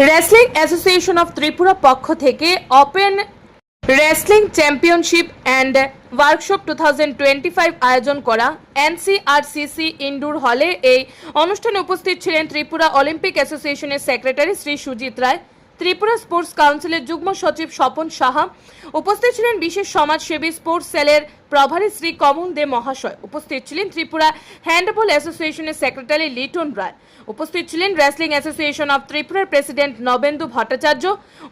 Wrestling association of Tripura পক্ষ থেকে open wrestling championship and workshop two আয়োজন করা এনসিআরসিসি ইন্ডোর হলে এই অনুষ্ঠানে উপস্থিত ছিলেন ত্রিপুরা অলিম্পিক অ্যাসোসিয়েশনের সেক্রেটারি শ্রী সুজিত রায় ত্রিপুরা স্পোর্টস কাউন্সিলের যুগ্ম সচিব স্বপন সাহা, উপস্থিত ছিলেন বিশেষ সমাজসেবী স্পোর্টস সেলের প্রভারী শ্রী কমন দে মহাশয়। উপস্থিত ছিলেন ত্রিপুরা হ্যান্ডবল অ্যাসোসিয়েশনের সেক্রেটারি লিটন রায়। উপস্থিত ছিলেন রেসলিং অ্যাসোসিয়েশন অফ ত্রিপুরার প্রেসিডেন্ট নবেন্দু ভট্টাচার্য।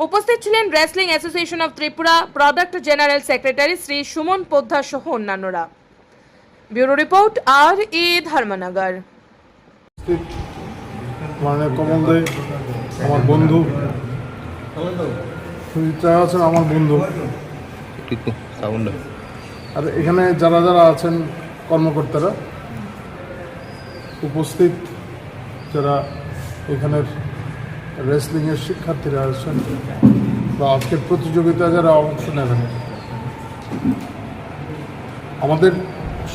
উপস্থিত ছিলেন wrestling association of Tripura product general secretary Shri Suman Poddar সহ অন্যান্যরা। ব্যুরো রিপোর্ট, আর এ ধর্মনগর। কমল আমার বন্ধু সুচিত্রা আছেন আমার বন্ধু। সাউন্ড। আর এখানে যারা যারা আছেন কর্মকর্তারা উপস্থিত যারা এখানের রেসলিংয়ের শিক্ষার্থীরা আছেন বা আজকের প্রতিযোগিতায় যারা অংশ নেবেন আমাদের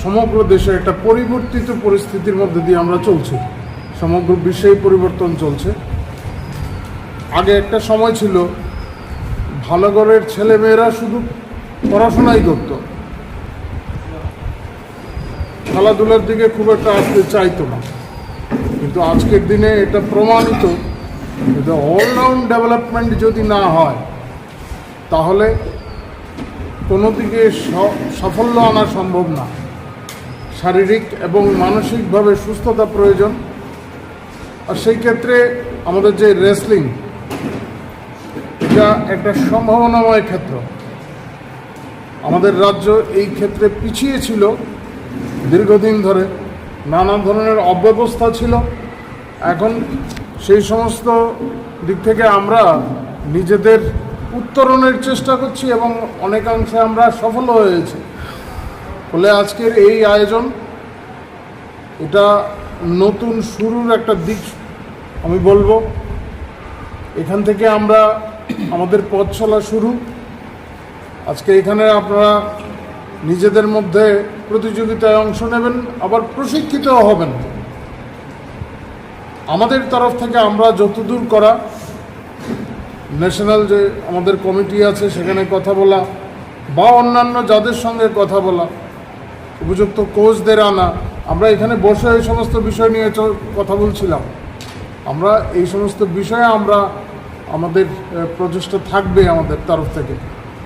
সমগ্র দেশে একটা পরিবর্তিত পরিস্থিতির মধ্যে দিয়ে আমরা চলছি। সমগ্র বিশ্বেই পরিবর্তন চলছে। আগে একটা সময় ছিল ভালো ঘরের ছেলেমেয়েরা শুধু পড়াশোনাই করত। খেলাধুলার দিকে খুব একটা আসতে চাইতো না। কিন্তু আজকের দিনে এটা প্রমাণিত যে অলরাউন্ড ডেভেলপমেন্ট যদি না হয়, তাহলে কোনো দিকে সাফল্য আনা সম্ভব না। শারীরিক এবং মানসিকভাবে সুস্থতা প্রয়োজন। আর সেই ক্ষেত্রে আমাদের যে রেসলিং এটা একটা সম্ভাবনাময় ক্ষেত্র। আমাদের রাজ্য এই ক্ষেত্রে পিছিয়ে ছিল, দীর্ঘদিন ধরে নানা ধরনের অব্যবস্থা ছিল। এখন সেই সমস্ত দিক থেকে আমরা নিজেদের উত্তরণের চেষ্টা করছি এবং অনেকাংশে আমরা সফল হয়েছি। ফলে আজকের এই আয়োজন, এটা নতুন শুরুর একটা দিক আমি বলব। এখান থেকে আমরা আমাদের পথ চলা শুরু। আজকে এখানে আপনারা নিজেদের মধ্যে প্রতিযোগিতায় অংশ নেবেন, আবার প্রশিক্ষিতও হবেন। আমাদের তরফ থেকে আমরা যতদূর করা, ন্যাশনাল যে আমাদের কমিটি আছে, সেখানে কথা বলা, বা অন্যান্য যাদের সঙ্গে কথা বলা, উপযুক্ত কোচদের আনা, আমরা এখানে বসে এই সমস্ত বিষয় নিয়ে কথা বলছিলাম। আমরা এই সমস্ত বিষয়ে আমরা আমাদের প্রচেষ্টা থাকবে আমাদের তরফ থেকে।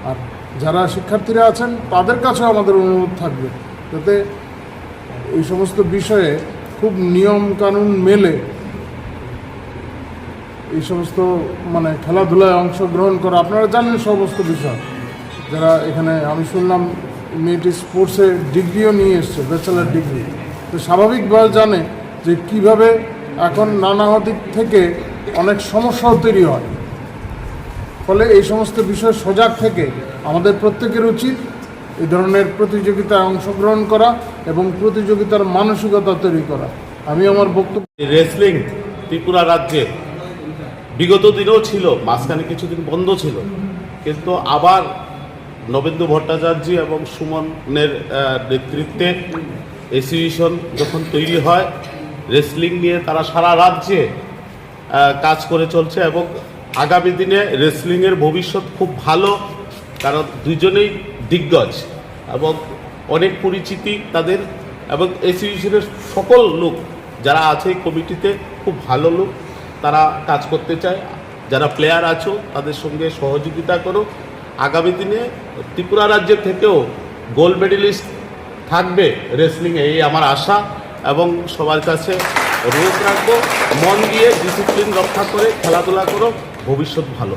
আর যারা শিক্ষার্থীরা আছেন, তাদের কাছেও আমাদের অনুরোধ থাকবে যাতে এই সমস্ত বিষয়ে খুব নিয়ম কানুন মেলে এই সমস্ত মানে খেলাধুলায় অংশগ্রহণ করা। আপনারা জানেন সমস্ত বিষয়। যারা এখানে, আমি শুনলাম, মেয়েটি স্পোর্টসে ডিগ্রিও নিয়ে এসছে, ব্যাচেলার ডিগ্রি। তো স্বাভাবিকভাবে জানে যে কীভাবে এখন নানা দিক থেকে অনেক সমস্যাও তৈরি হয়। ফলে এই সমস্ত বিষয় সজাগ থেকে আমাদের প্রত্যেকের উচিত এই ধরনের প্রতিযোগিতায় অংশগ্রহণ করা এবং প্রতিযোগিতার মানসিকতা তৈরি করা। আমি আমার বক্তব্য রেসলিং ত্রিপুরা রাজ্যে বিগত দিনেও ছিল, মাঝখানে কিছুদিন বন্ধ ছিল। কিন্তু আবার নবেন্দু ভট্টাচার্য এবং সুমনের নেতৃত্বে অ্যাসোসিয়েশন যখন তৈরি হয়, রেসলিং নিয়ে তারা সারা রাজ্যে কাজ করে চলছে এবং আগামী দিনে রেসলিংয়ের ভবিষ্যৎ খুব ভালো, কারণ দুজনেই দিগ্গজ এবং অনেক পরিচিতি তাদের এবং অ্যাসোসিয়েশনের সকল লোক যারা আছে কমিটিতে, খুব ভালো লোক। তারা কাজ করতে চায়। যারা প্লেয়ার আছো, তাদের সঙ্গে সহযোগিতা করো। আগামী দিনে ত্রিপুরা রাজ্যের থেকেও গোল্ড মেডেলিস্ট থাকবে রেসলিংয়ে এই আমার আশা। এবং সবার কাছে অনুরোধ রাখব, মন দিয়ে ডিসিপ্লিন রক্ষা করে খেলাধুলা করো। ভবিষ্যৎ ভালো।